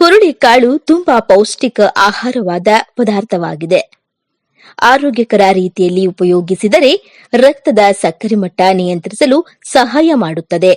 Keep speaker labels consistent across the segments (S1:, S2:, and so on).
S1: ಹುರುಳಿಕಾಳು ತುಂಬಾ ಪೌಷ್ಟಿಕ ಆಹಾರವಾದ ಪದಾರ್ಥವಾಗಿದೆ. ಆರೋಗ್ಯಕರ ರೀತಿಯಲ್ಲಿ ಉಪಯೋಗಿಸಿದರೆ ರಕ್ತದ ಸಕ್ಕರೆ ಮಟ್ಟ ನಿಯಂತ್ರಿಸಲು ಸಹಾಯ ಮಾಡುತ್ತದೆ.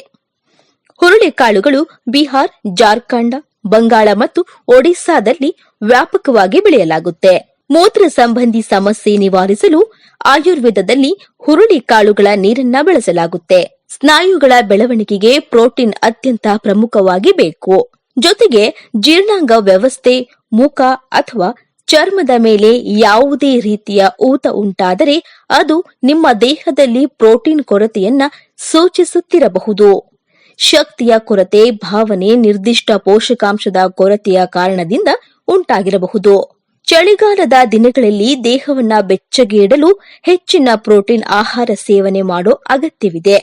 S1: ಹುರುಳಿಕಾಳುಗಳು ಬಿಹಾರ್, ಜಾರ್ಖಂಡ್, ಬಂಗಾಳ ಮತ್ತು ಒಡಿಸ್ಸಾದಲ್ಲಿ ವ್ಯಾಪಕವಾಗಿ ಬೆಳೆಯಲಾಗುತ್ತೆ. ಮೂತ್ರ ಸಂಬಂಧಿ ಸಮಸ್ಯೆ ನಿವಾರಿಸಲು ಆಯುರ್ವೇದದಲ್ಲಿ ಹುರುಳಿ ಕಾಳುಗಳ ನೀರನ್ನ ಬಳಸಲಾಗುತ್ತೆ. ಸ್ನಾಯುಗಳ ಬೆಳವಣಿಗೆಗೆ ಪ್ರೋಟೀನ್ ಅತ್ಯಂತ ಪ್ರಮುಖವಾಗಿ ಬೇಕು. ಜೊತೆಗೆ ಜೀರ್ಣಾಂಗ ವ್ಯವಸ್ಥೆ, ಮುಖ ಅಥವಾ ಚರ್ಮದ ಮೇಲೆ ಯಾವುದೇ ರೀತಿಯ ಊತ ಉಂಟಾದರೆ ಅದು ನಿಮ್ಮ ದೇಹದಲ್ಲಿ ಪ್ರೋಟೀನ್ ಕೊರತೆಯನ್ನ ಸೂಚಿಸುತ್ತಿರಬಹುದು. ಶಕ್ತಿಯ ಕೊರತೆ, ಭಾವನೆ, ನಿರ್ದಿಷ್ಟ ಪೋಷಕಾಂಶದ ಕೊರತೆಯ ಕಾರಣದಿಂದ ಉಂಟಾಗಿರಬಹುದು. ಚಳಿಗಾಲದ ದಿನಗಳಲ್ಲಿ ದೇಹವನ್ನ ಬೆಚ್ಚಗೆ ಇಡಲು ಹೆಚ್ಚಿನ ಪ್ರೋಟೀನ್ ಆಹಾರ ಸೇವನೆ ಮಾಡೋ ಅಗತ್ಯವಿದೆ.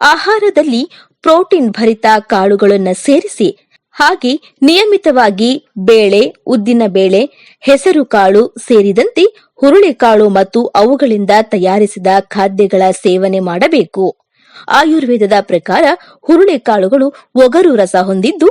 S1: ಆಹಾರದಲ್ಲಿ ಪ್ರೋಟೀನ್ ಭರಿತ ಕಾಳುಗಳನ್ನು ಸೇರಿಸಿ ಹಾಗೆ ನಿಯಮಿತವಾಗಿ ಬೇಳೆ, ಉದ್ದಿನ ಬೇಳೆ, ಹೆಸರು ಕಾಳು ಸೇರಿದಂತೆ ಹುರುಳಿಕಾಳು ಮತ್ತು ಅವುಗಳಿಂದ ತಯಾರಿಸಿದ ಖಾದ್ಯಗಳ ಸೇವನೆ ಮಾಡಬೇಕು. ಆಯುರ್ವೇದದ ಪ್ರಕಾರ ಹುರುಳಿಕಾಳುಗಳು ಒಗರು ರಸ ಹೊಂದಿದ್ದು,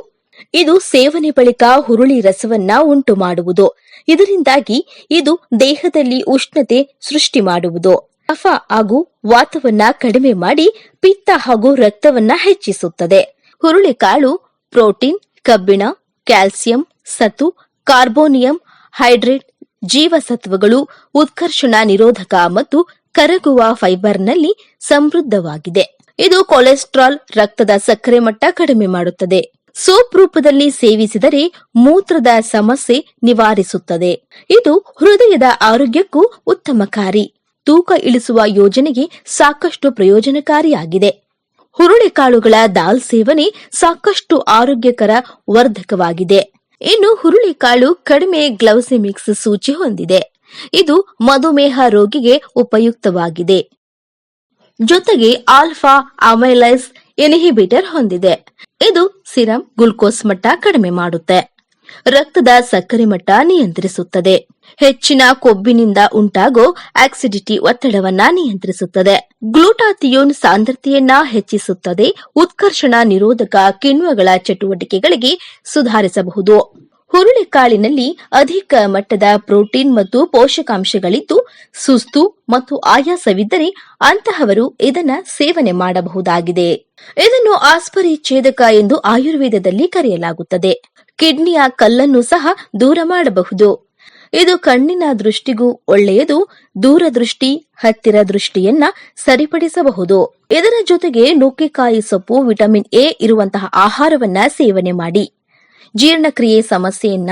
S1: ಇದು ಸೇವನೆ ಬಳಿಕ ಹುರುಳಿ ರಸವನ್ನ ಉಂಟು ಮಾಡುವುದು. ಇದರಿಂದಾಗಿ ಇದು ದೇಹದಲ್ಲಿ ಉಷ್ಣತೆ ಸೃಷ್ಟಿ ಮಾಡುವುದು. ಕಫ ಹಾಗೂ ವಾತವನ್ನ ಕಡಿಮೆ ಮಾಡಿ ಪಿತ್ತ ಹಾಗೂ ರಕ್ತವನ್ನ ಹೆಚ್ಚಿಸುತ್ತದೆ. ಹುರುಳಿಕಾಳು ಪ್ರೋಟೀನ್ ಕಬ್ಬಿಣ, ಕ್ಯಾಲ್ಸಿಯಂ, ಸತು, ಕಾರ್ಬೋನಿಯಂ, ಹೈಡ್ರೇಟ್ ಜೀವಸತ್ವಗಳು, ಉತ್ಕರ್ಷಣ ನಿರೋಧಕ ಮತ್ತು ಕರಗುವ ಫೈಬರ್ನಲ್ಲಿ ಸಮೃದ್ಧವಾಗಿದೆ. ಇದು ಕೊಲೆಸ್ಟ್ರಾಲ್ ರಕ್ತದ ಸಕ್ಕರೆ ಮಟ್ಟ ಕಡಿಮೆ ಮಾಡುತ್ತದೆ. ಸೋಪ್ ರೂಪದಲ್ಲಿ ಸೇವಿಸಿದರೆ ಮೂತ್ರದ ಸಮಸ್ಯೆ ನಿವಾರಿಸುತ್ತದೆ. ಇದು ಹೃದಯದ ಆರೋಗ್ಯಕ್ಕೂ ಉತ್ತಮಕಾರಿ. ತೂಕ ಇಳಿಸುವ ಯೋಜನೆಗೆ ಸಾಕಷ್ಟು ಪ್ರಯೋಜನಕಾರಿಯಾಗಿದೆ. ಹುರುಳಿಕಾಳುಗಳ ದಾಲ್ ಸೇವನೆ ಸಾಕಷ್ಟು ಆರೋಗ್ಯಕರ ವರ್ಧಕವಾಗಿದೆ. ಇನ್ನು ಹುರುಳಿಕಾಳು ಕಡಿಮೆ ಗ್ಲೌಸೆಮಿಕ್ಸ್ ಸೂಚಿ ಹೊಂದಿದೆ. ಇದು ಮಧುಮೇಹ ರೋಗಿಗೆ ಉಪಯುಕ್ತವಾಗಿದೆ. ಜೊತೆಗೆ ಆಲ್ಫಾ ಅಮೈಲೈಸ್ ಇನ್ಹಿಬಿಟರ್ ಹೊಂದಿದೆ. ಇದು ಸಿರಂ, ಗ್ಲುಕೋಸ್ ಮಟ್ಟ ಕಡಿಮೆ ಮಾಡುತ್ತೆ. ರಕ್ತದ ಸಕ್ಕರೆ ಮಟ್ಟ ನಿಯಂತ್ರಿಸುತ್ತದೆ. ಹೆಚ್ಚಿನ ಕೊಬ್ಬಿನಿಂದ ಉಂಟಾಗೋ ಆಕ್ಸಿಡಿಟಿ ಒತ್ತಡವನ್ನ ನಿಯಂತ್ರಿಸುತ್ತದೆ. ಗ್ಲೂಟಾಥಿಯೋನ್ ಸಾಂದ್ರತೆಯನ್ನ ಹೆಚ್ಚಿಸುತ್ತದೆ. ಉತ್ಕರ್ಷಣ ನಿರೋಧಕ ಕಿಣ್ವಗಳ ಚಟುವಟಿಕೆಗಳಿಗೆ ಸುಧಾರಿಸಬಹುದು. ಹುರುಳಿಕಾಳಿನಲ್ಲಿ ಅಧಿಕ ಮಟ್ಟದ ಪ್ರೋಟೀನ್ ಮತ್ತು ಪೋಷಕಾಂಶಗಳಿದ್ದು, ಸುಸ್ತು ಮತ್ತು ಆಯಾಸವಿದ್ದರೆ ಅಂತಹವರು ಇದನ್ನ ಸೇವನೆ ಮಾಡಬಹುದಾಗಿದೆ. ಇದನ್ನು ಆಸ್ಪರಿ ಛೇದಕ ಎಂದು ಆಯುರ್ವೇದದಲ್ಲಿ ಕರೆಯಲಾಗುತ್ತದೆ. ಕಿಡ್ನಿಯ ಕಲ್ಲನ್ನು ಸಹ ದೂರ ಮಾಡಬಹುದು. ಇದು ಕಣ್ಣಿನ ದೃಷ್ಟಿಗೂ ಒಳ್ಳೆಯದು, ದೂರದೃಷ್ಟಿ, ಹತ್ತಿರ ದೃಷ್ಟಿಯನ್ನ ಸರಿಪಡಿಸಬಹುದು. ಇದರ ಜೊತೆಗೆ ನುಗ್ಗೆಕಾಯಿ ಸೊಪ್ಪು, ವಿಟಮಿನ್ ಎ ಇರುವಂತಹ ಆಹಾರವನ್ನ ಸೇವನೆ ಮಾಡಿ. ಜೀರ್ಣಕ್ರಿಯೆ ಸಮಸ್ಯೆಯನ್ನ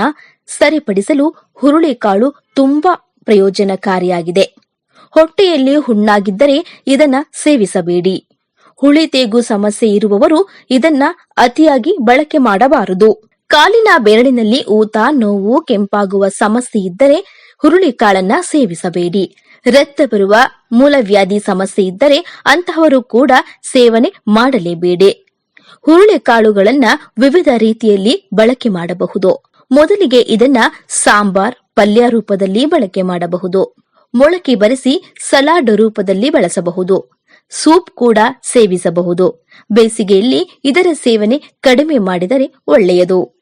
S1: ಸರಿಪಡಿಸಲು ಹುರುಳಿಕಾಳು ತುಂಬಾ ಪ್ರಯೋಜನಕಾರಿಯಾಗಿದೆ. ಹೊಟ್ಟೆಯಲ್ಲಿ ಹುಣ್ಣಾಗಿದ್ದರೆ ಇದನ್ನ ಸೇವಿಸಬೇಡಿ. ಹುಳಿ ತೇಗು ಸಮಸ್ಯೆ ಇರುವವರು ಇದನ್ನ ಅತಿಯಾಗಿ ಬಳಕೆ ಮಾಡಬಾರದು. ಕಾಲಿನ ಬೆರಳಿನಲ್ಲಿ ಊತ, ನೋವು, ಕೆಂಪಾಗುವ ಸಮಸ್ಯೆ ಇದ್ದರೆ ಹುರುಳಿಕಾಳನ್ನ ಸೇವಿಸಬೇಡಿ. ರಕ್ತ ಬರುವ ಮೂಲವ್ಯಾಧಿ ಸಮಸ್ಯೆ ಇದ್ದರೆ ಅಂತಹವರು ಕೂಡ ಸೇವನೆ ಮಾಡಲೇಬೇಡಿ. ಹುರುಳಿಕಾಳುಗಳನ್ನ ವಿವಿಧ ರೀತಿಯಲ್ಲಿ ಬಳಕೆ ಮಾಡಬಹುದು. ಮೊದಲಿಗೆ ಇದನ್ನ ಸಾಂಬಾರ್, ಪಲ್ಯ ರೂಪದಲ್ಲಿ ಬಳಕೆ ಮಾಡಬಹುದು. ಮೊಳಕೆ ಬರೆಸಿ ಸಲಾಡ್ ರೂಪದಲ್ಲಿ ಬಳಸಬಹುದು. ಸೂಪ್ ಕೂಡ ಸೇವಿಸಬಹುದು. ಬೇಸಿಗೆಯಲ್ಲಿ ಇದರ ಸೇವನೆ ಕಡಿಮೆ ಮಾಡಿದರೆ ಒಳ್ಳೆಯದು.